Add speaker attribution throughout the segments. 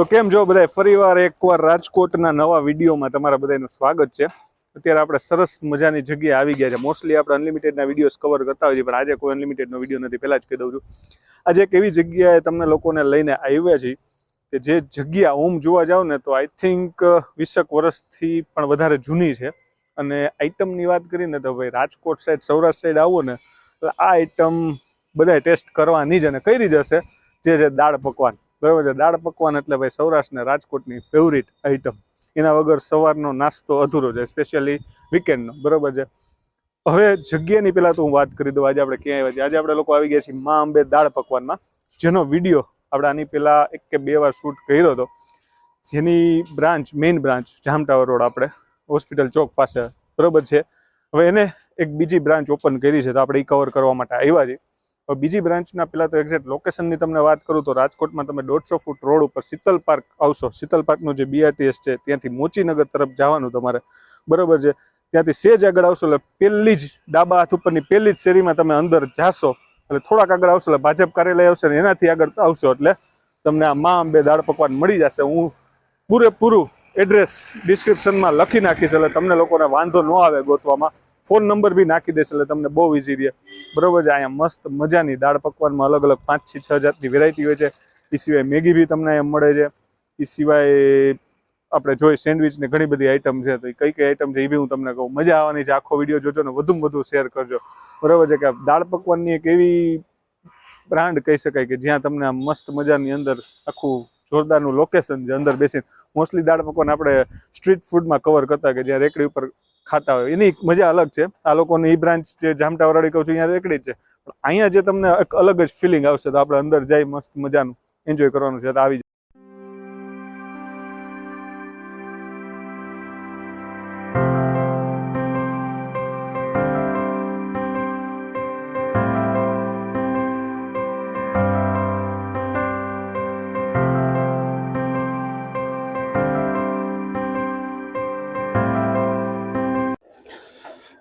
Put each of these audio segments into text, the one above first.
Speaker 1: તો કેમ જો બધા? ફરીવાર એકવાર રાજકોટના નવા વિડીયોમાં તમારા બધાનું સ્વાગત છે. અત્યારે આપણે સરસ મજાની જગ્યાએ આવી ગયા છે. મોસ્ટલી આપણે અનલિમિટેડના વિડીયોઝ કવર કરતા હોઈએ પણ આજે કોઈ અનલિમિટેડનો વીડિયો નથી, પહેલાં જ કહી દઉં છું. આજે એક એવી જગ્યાએ તમને લોકોને લઈને આવ્યા છીએ કે જે જગ્યા ઓમ જોવા જાવ ને તો આઈ થિંક વીસેક વર્ષથી પણ વધારે જૂની છે. અને આઈટમની વાત કરીને તો ભાઈ રાજકોટ સાઈડ સૌરાષ્ટ્ર સાઈડ આવો ને, એટલે આ આઈટમ બધાય ટેસ્ટ કરવાની જ અને કઈ રીતે હશે. જે છે દાળ પકવાન. બરાબર છે? દાળ પકવાન એટલે ભાઈ સૌરાષ્ટ્રને રાજકોટની ફેવરિટ આઈટમ એના વગર સવારનો નાસ્તો અધૂરો છે સ્પેશિયલી વીકેન્ડનો બરાબર છે? હવે જગ્યાની પહેલાં તો હું વાત કરી દઉં. આજે આપણે ક્યાં આવ્યા છીએ? આજે આપણે લોકો આવી ગયા છીએ મા અંબે દાળ પકવાનમાં. જેનો વીડિયો આપણે આની પહેલાં એક કે બે વાર શૂટ કર્યો હતો. જેની branch main branch Jam tower road આપણે હોસ્પિટલ ચોક પાસે. બરાબર છે? હવે એને એક બીજી બ્રાન્ચ ઓપન કરી છે, તો આપણે એ કવર કરવા માટે આવ્યા છીએ. બીજી બ્રાન્ચના પહેલાં તો એક્ઝેક્ટ લોકેશનની તમને વાત કરું તો રાજકોટમાં તમે દોઢસો ફૂટ રોડ ઉપર શીતલ પાર્ક આવશો. શીતલ પાર્કનું જે બીઆરટીએસ છે, ત્યાંથી મોચીનગર તરફ જવાનું તમારે. બરોબર છે? ત્યાંથી સેજ આગળ આવશો એટલે પહેલી જ ડાબા હાથ ઉપરની પહેલી જ શેરીમાં તમે અંદર જાશો. એટલે થોડાક આગળ આવશો એટલે ભાજપ કાર્યાલય આવશે ને એનાથી આગળ આવશો એટલે તમને આ મા અંબે દાળ પકવાન મળી જશે. હું પૂરેપૂરું એડ્રેસ ડિસ્ક્રિપ્શનમાં લખી નાખીશ એટલે તમને લોકોને વાંધો ન આવે ગોતવામાં. ફોન નંબર બી નાખી દેશે એટલે તમને બહુ ઇઝી રહે. બરોબર છે? અહીંયા મસ્ત મજાની દાળ પકવાનમાં અલગ અલગ પાંચ છ છ જાતની વેરાયટી હોય છે. એ સિવાય મેગી બી તમને અહીંયા મળે છે. એ સિવાય આપણે જોઈ સેન્ડવિચ ને ઘણી બધી આઈટમ છે. તો એ કઈ કઈ આઈટમ છે એ બી હું તમને કહું. મજા આવવાની છે. આખો વીડિયો જોજો ને વધુમાં વધુ શેર કરજો. બરાબર છે કે દાળ પકવાનની એક એવી બ્રાન્ડ કહી શકાય કે જ્યાં તમને આ મસ્ત મજાની અંદર આખું જોરદારનું લોકેશન છે, અંદર બેસીને. મોસ્ટલી દાળ પકવાન આપણે સ્ટ્રીટ ફૂડમાં કવર કરતા કે જ્યાં રેકડી ઉપર ખાતા હોય. એની મજા અલગ છે. આ લોકોની એ બ્રાન્ચ જે જામટાવાળી કહું છું અહીંયા રેકડી જ છે. પણ અહીંયા જે તમને એક અલગ જ ફિલિંગ આવશે તો આપણે અંદર જઈ મસ્ત મજાનું એન્જોય કરવાનું છે. તો આવી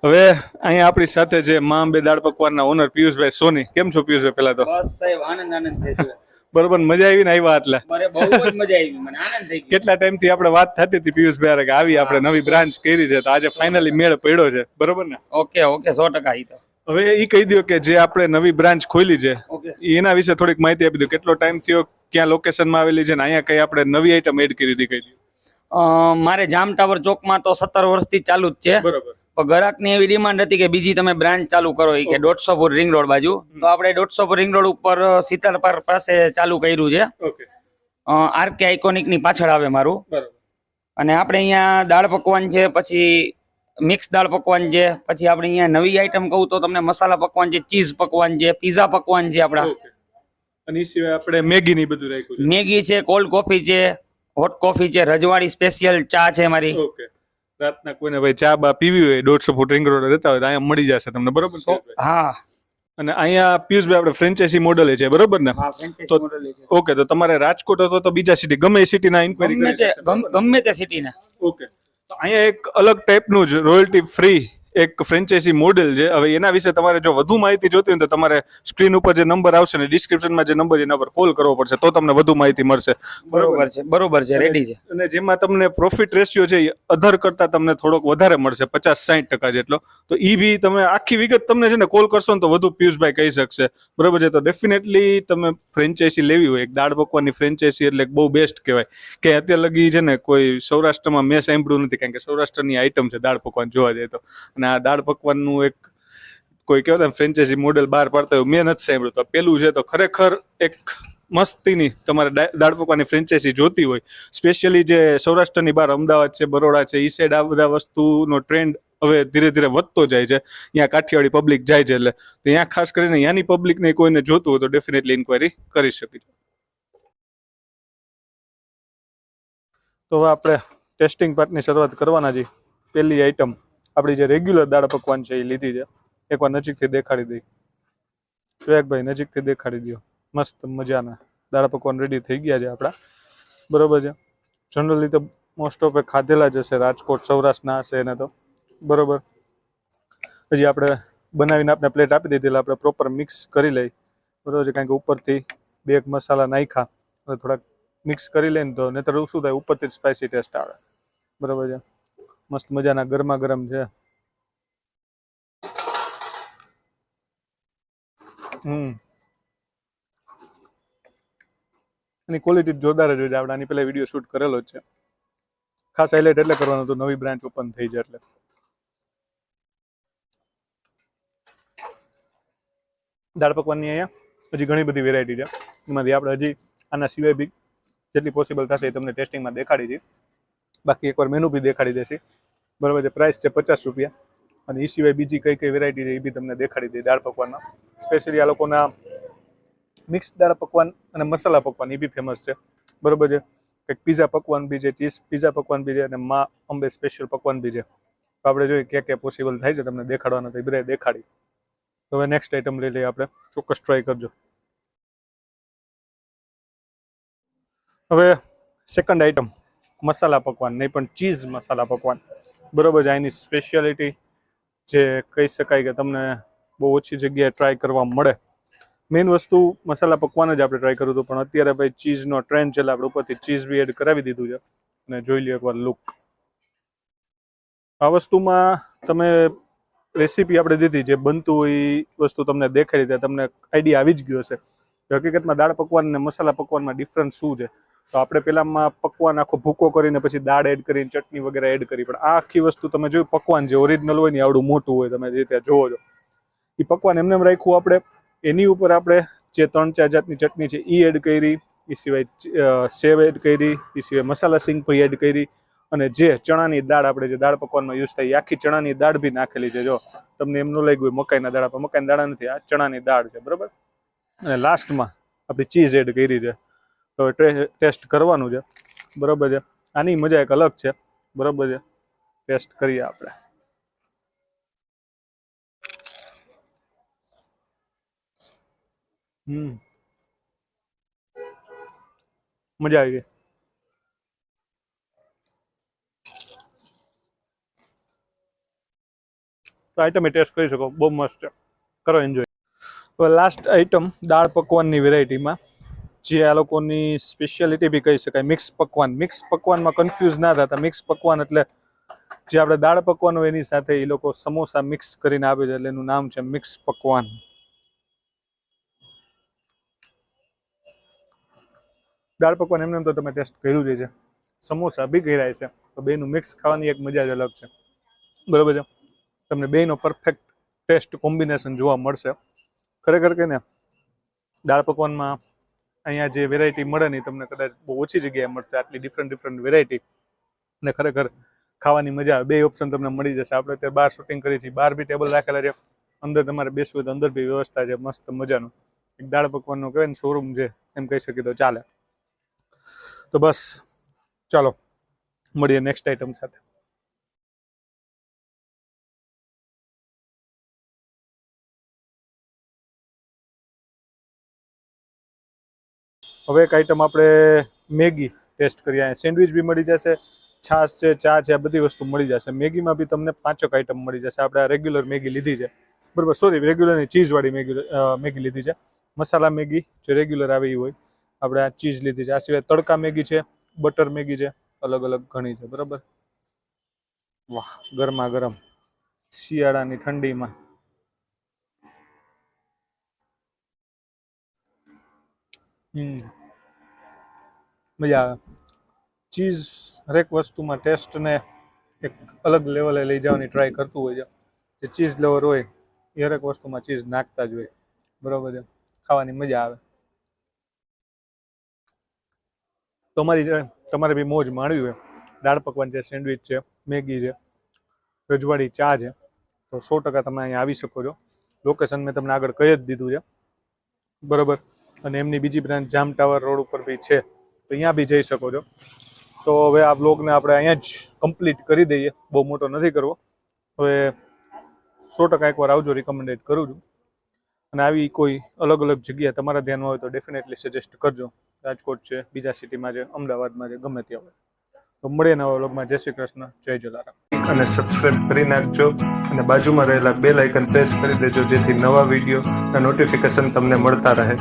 Speaker 1: હવે અહીંયા આપણી સાથે જે મા અંબે દાળ પકવાનના ઓનર પિયુષભાઈ સોની. કેમ છો પિયુષભાઈ પહેલા તો?
Speaker 2: બસ સાહેબ આનંદ આનંદ થઈ ગયો
Speaker 1: બરોબર મજા આવી ને આવ્યા એટલે
Speaker 2: મારે બહુ જ મજા આવી મને આનંદ થઈ ગયો.
Speaker 1: કેટલા ટાઈમથી આપણે વાત થતી હતી પિયુષભાઈ ભાઈ કે આવી આપણે નવી બ્રાન્ચ કરી છે તો આજે ફાઇનલી મેળ પડ્યો છે. બરોબર ને?
Speaker 2: ઓકે ઓકે સો ટકા ઈ તો.
Speaker 1: હવે એ કહી દો કે જે આપણે નવી બ્રાન્ચ ખોલી છે એના વિશે થોડીક માહિતી આપી દો કેટલો ટાઈમ થયો ક્યાં લોકેશનમાં આવેલી છે ને અહીંયા કઈ આપણે નવી આઈટમ એડ કરી હતી કહી દો
Speaker 2: મારે જામ ટાવર ચોકમાં તો સત્તર વર્ષથી ચાલુ જ છે.
Speaker 1: બરોબર.
Speaker 2: પણ ગ્રાહકની એવી ડિમાન્ડ હતી કે બીજી તમે બ્રાન્ચ ચાલુ કરો એ કે દોઢસો ફૂટ રિંગ રોડ બાજુ. તો આપણે દોઢસો ફૂટ રિંગ રોડ ઉપર શીતળ પર પાસે ચાલુ કર્યું છે. આરકે આઇકોનિકની પાછળ આવે મારું. અને આપણે અહીંયા દાળ પકવાન છે પછી મિક્સ દાળ પકવાન છે પછી આપણે અહીંયા નવી આઈટમ કહું તો તમને મસાલા પકવાન છે ચીઝ પકવાન છે પીઝા પકવાન છે આપણા.
Speaker 1: અને એ સિવાય આપણે મેગી ની બધું રાખ્યું
Speaker 2: મેગી છે કોલ્ડ કોફી છે હોટ કોફી છે રજવાડી સ્પેશિયલ ચા છે મારી.
Speaker 1: ઓકે રાતના કોઈને ભાઈ ચા બા પીવી હોય દોઢસો ફૂટ રિંગ રોડ રહેતા હોય તો અહીંયા મળી જશે તમને બરોબર
Speaker 2: હા.
Speaker 1: અને અહીંયા પિયુષભાઈ આપણે ફ્રેન્ચાઇઝી મોડલ છે બરોબર ને? તો-. ઓકે તો તમારે રાજકોટ હતો તો બીજા સિટી ગમે એ સિટીના ઇન્કવાયરી
Speaker 2: ગમે તે સિટીના
Speaker 1: ઓકે. તો અહીંયા એક અલગ ટાઈપનું જ રોયલ્ટી ફ્રી એક ફ્રેન્ચાઇઝી મોડેલ છે. હવે એના વિશે તમારે જો વધુ માહિતી જોતી હોય તો તમારે સ્ક્રીન ઉપર જે નંબર આવશે ને ડિસ્ક્રિપ્શનમાં જે નંબર એના પર કોલ કરવો પડશે. તો તમને વધુ માહિતી મળશે.
Speaker 2: બરોબર છે બરોબર છે રેડી છે.
Speaker 1: અને જેમાં તમને પ્રોફિટ રેશિયો છે એ અધર કરતા તમને થોડોક વધારે મળશે પચાસ સાઠ ટકા જેટલો. તો એ બી તમે આખી વિગત તમને છે ને કોલ કરશો ને તો વધુ પિયુષભાઈ કહી શકશે. બરોબર છે તો ડેફિનેટલી તમે ફ્રેન્ચાઇઝી લેવી હોય. એક દાળ પકવાનની ફ્રેન્ચાઇઝી એટલે બહુ બેસ્ટ કહેવાય. કે અત્યારે લગી છે ને કોઈ સૌરાષ્ટ્રમાં મેં સાંભળ્યું નથી કારણ કે સૌરાષ્ટ્રની આઈટમ છે દાળ પકવાન જોવા જાય તો. અને આ દાળ પકવાનનું એક કોઈ કહેવાય ફ્રેન્ચાઇઝી મોડેલ બહાર પાડતા હોય મેં નથી સાંભળ્યું. તો પેલું છે તો ખરેખર એક મસ્તીની તમારે દાળ પકવાની ફ્રેન્ચાઇઝી જોતી હોય. સ્પેશિયલી જે સૌરાષ્ટ્રની બહાર અમદાવાદ છે, બરોડા છે એ સાઈડ આ બધા વસ્તુનો ટ્રેન્ડ હવે ધીરે ધીરે વધતો જાય છે. ત્યાં કાઠિયાવાડી પબ્લિક જાય છે એટલે. તો ત્યાં ખાસ કરીને ત્યાંની પબ્લિકને કોઈને જોતું હોય તો ડેફિનેટલી ઇન્ક્વાયરી કરી શકે. તો હવે આપણે ટેસ્ટિંગ પાર્ટની શરૂઆત કરવાના છીએ. પહેલી આઈટમ આપણી જે રેગ્યુલર દાળ પકવાન છે એ લીધી છે. એકવાર નજીકથી દેખાડી દઈ. વિવેકભાઈ, નજીકથી દેખાડી દો મસ્ત મજાના દાળ પકવાન રેડી થઈ ગયા છે આપણા. બરોબર છે? જનરલી તો મોસ્ટ ઓફ ખાધેલા જ હશે. રાજકોટ, સૌરાષ્ટ્રના હશે એને તો. બરોબર? હજી આપણે બનાવીને આપણે પ્લેટ આપી દીધી, એટલે આપણે પ્રોપર મિક્સ કરી લઈ. બરોબર છે? કારણ કે ઉપરથી બે એક મસાલા નાખ્યા. થોડાક મિક્સ કરી લઈને તો નહીતર શું થાય? ઉપરથી જ સ્પાઇસી ટેસ્ટ આવે. બરોબર છે? મસ્ત મજાના ગરમા ગરમ છે. હમ. એની ક્વોલિટી જોરદાર જ હોય છે. આપણે આની પહેલાં વીડિયો શૂટ કરેલો છે. ખાસ હાઇલાઇટ એટલે કરવાનું હતું. નવી બ્રાન્ચ ઓપન થઈ જાય એટલે. દાળ પકવાનની અહીંયા હજી ઘણી બધી વેરાયટી છે. એમાંથી આપણે હજી આના સિવાય બી જેટલી પોસિબલ થશે એ તમને ટેસ્ટિંગમાં દેખાડી છે. બાકી એકવાર મેનુ બી દેખાડી દેશે. બરાબર છે પ્રાઇસ છે પચાસ રૂપિયા. અને એ સિવાય બીજી કઈ કઈ વેરાયટી છે એ બી તમને દેખાડી દે દાળ પકવાનમાં સ્પેશિયલી આ લોકોના મિક્સ દાળ પકવાન અને મસાલા પકવાન એ બી ફેમસ છે. બરોબર છે, કંઈક પીઝા પકવાન બી છે ચીઝ પીઝા પકવાન બી છે અને મા અંબે સ્પેશિયલ પકવાન બી છે. તો આપણે જોઈએ ક્યાં ક્યાં પોસિબલ થાય છે તમને દેખાડવાના, તો એ બધા દેખાડી. તો હવે નેક્સ્ટ આઈટમ લઈ લઈએ આપણે. ચોક્કસ ટ્રાય કરજો. હવે સેકન્ડ આઈટમ મસાલા પકવાન, નહીં પણ ચીઝ મસાલા પકવાન. બરોબર છે એની સ્પેશિયાલિટી જે કહી શકાય કે તમને બહુ ઓછી જગ્યાએ ટ્રાય કરવા મળે. મેઇન વસ્તુ મસાલા પકવાન જ આપણે ટ્રાય કર્યું હતું, પણ અત્યારે ભાઈ ચીઝનો ટ્રેન્ડ છે આપણે ઉપરથી ચીઝ બી એડ કરાવી દીધું છે. અને જોઈ લ્યો એકવાર લુક આ વસ્તુમાં તમે રેસીપી આપણે દીધી, જે બનતું હોય એ વસ્તુ તમને દેખાડી ત્યાં તમને આઈડિયા આવી જ ગયો હશે. હકીકતમાં દાળ પકવાન અને મસાલા પકવાનમાં ડિફરન્સ શું છે? તો આપણે પેલામાં પકવાન આખો ભૂકો કરીને પછી દાળ એડ કરીને ચટણી વગેરે એડ કરી. પણ આ આખી વસ્તુ તમે જોયું, પકવાન જે ઓરિજિનલ હોય ને આવડું મોટું હોય, તમે જે ત્યાં જોવો છો. એ પકવાન એમને એમ રાખ્યું આપણે, એની ઉપર આપણે જે ત્રણ ચાર જાતની ચટણી છે એ એડ કરી એ સિવાય સેવ એડ કરી એ સિવાય મસાલા સિંગ પણ એડ કરી અને જે ચણાની દાળ આપણે જે દાળ પકવાનમાં યુઝ થાય એ આખી ચણાની દાળ બી નાખેલી છે. જો, તમને એમનું લાગ્યું મકાઈના દાળ, પણ મકાઈના દાડા નથી, આ ચણાની દાળ છે, બરાબર? અને લાસ્ટમાં આપણી ચીઝ એડ કરી છે. તો ટેસ્ટ કરવાનું છે. બરોબર છે? આની મજા એક અલગ છે. બરોબર છે? ટેસ્ટ કરીએ આપણે. હમ. મજા આવી ગઈ. તો આઈટમ એ ટેસ્ટ કરી શકો. બહુ મસ્ત છે. કરો એન્જોય હવે લાસ્ટ આઈટમ દાળ પકવાનની વેરાયટીમાં જે આ લોકોની સ્પેશિયાલિટી બી કહી શકાય. મિક્સ પકવાન. મિક્સ પકવાનમાં કન્ફ્યુઝ ના થતા. મિક્સ પકવાન એટલે જે આપણે દાળ પકવાન હોય એની સાથે એ લોકો સમોસા મિક્સ કરીને આપે છે. એટલે એનું નામ છે મિક્સ પકવાન. દાળ પકવાન એમને એમ તો તમે ટેસ્ટ કર્યું જ છે સમોસા બી કર્યા છે. તો બેનું મિક્સ ખાવાની એક મજા જ અલગ છે. બરોબર છે? તમને બેનો પરફેક્ટ ટેસ્ટ કોમ્બિનેશન જોવા મળશે. ખરેખર કે ને? દાળ પકવાનમાં અહીંયા જે વેરાયટી મળે ને તમને કદાચ બહુ ઓછી જગ્યાએ મળશે, આટલી ડિફરન્ટ ડિફરન્ટ વેરાયટી અને ખરેખર ખાવાની મજા બે ઓપ્શન તમને મળી જશે. આપણે અત્યારે બહાર શૂટિંગ કરીએ છીએ. બહાર બી ટેબલ રાખેલા છે. અંદર તમારે બેસવું તો અંદર બી વ્યવસ્થા છે. મસ્ત મજાનું. એક દાળ પકવાનનું કહેવાય ને શોરૂમ છે. એમ કહી શકીએ તો ચાલે. તો બસ, ચાલો. મળીએ નેક્સ્ટ આઈટમ સાથે. હવે એક આઈટમ આપણે મેગી ટેસ્ટ કરીએ. અહીંયા સેન્ડવિચ બી મળી જશે, છાશ છે, ચા છે, આ બધી વસ્તુ મળી જશે. મેગીમાં બી તમને પાંચક આઈટમ મળી જશે. આપણે આ રેગ્યુલર મેગી લીધી છે. બરાબર સોરી રેગ્યુલરની ચીઝવાળી મેગી મેગી લીધી છે. મસાલા મેગી જે રેગ્યુલર આવે હોય, આપણે આ ચીઝ લીધી છે. આ સિવાય તડકા મેગી છે, બટર મેગી છે, અલગ અલગ ઘણી છે, બરાબર? વાહ, ગરમા ગરમ શિયાળાની ઠંડીમાં. હમ. મજા આવે. ચીઝ હરેક વસ્તુમાં ટેસ્ટને એક અલગ લેવલે લઈ જવાની ટ્રાય કરતું હોય છે. જે ચીઝ લેવર હોય, એ હરેક વસ્તુમાં ચીઝ નાખતા જ હોય. બરોબર છે? ખાવાની મજા આવે. તમારી જે, તમારે બી મોજ માણવી હોય. દાળ પકવાન છે સેન્ડવિચ છે, મેગી છે, રજવાડી ચા છે. તો સો ટકા તમે અહીંયા આવી શકો છો. લોકેશન મેં તમને આગળ કહી જ દીધું છે. બરોબર? અને એમની બીજી બ્રાન્ચ જામ ટાવર રોડ ઉપર બી છે. તો અહીંયા બી જઈ શકો છો. તો હવે આ બ્લોગને આપણે અહીંયા જ કમ્પ્લીટ કરી દઈએ. બહુ મોટો નથી કરવો. હવે સો ટકા એકવાર આવજો રિકમેન્ડેડ કરું છું. અને આવી કોઈ અલગ અલગ જગ્યા તમારા ધ્યાનમાં હોય તો ડેફિનેટલી સજેસ્ટ કરજો. રાજકોટ છે, બીજા સિટીમાં છે, અમદાવાદમાં છે, ગમે ત્યાં હોય. તો મળીએ નવા વ્લોગમાં. જય શ્રી કૃષ્ણ, જય જલારામ. અને સબસ્ક્રાઇબ કરી નાખજો અને બાજુમાં રહેલા બે લાઇકન પ્રેસ કરી દેજો જેથી નવા વિડીયોના નોટિફિકેશન તમને મળતા રહે.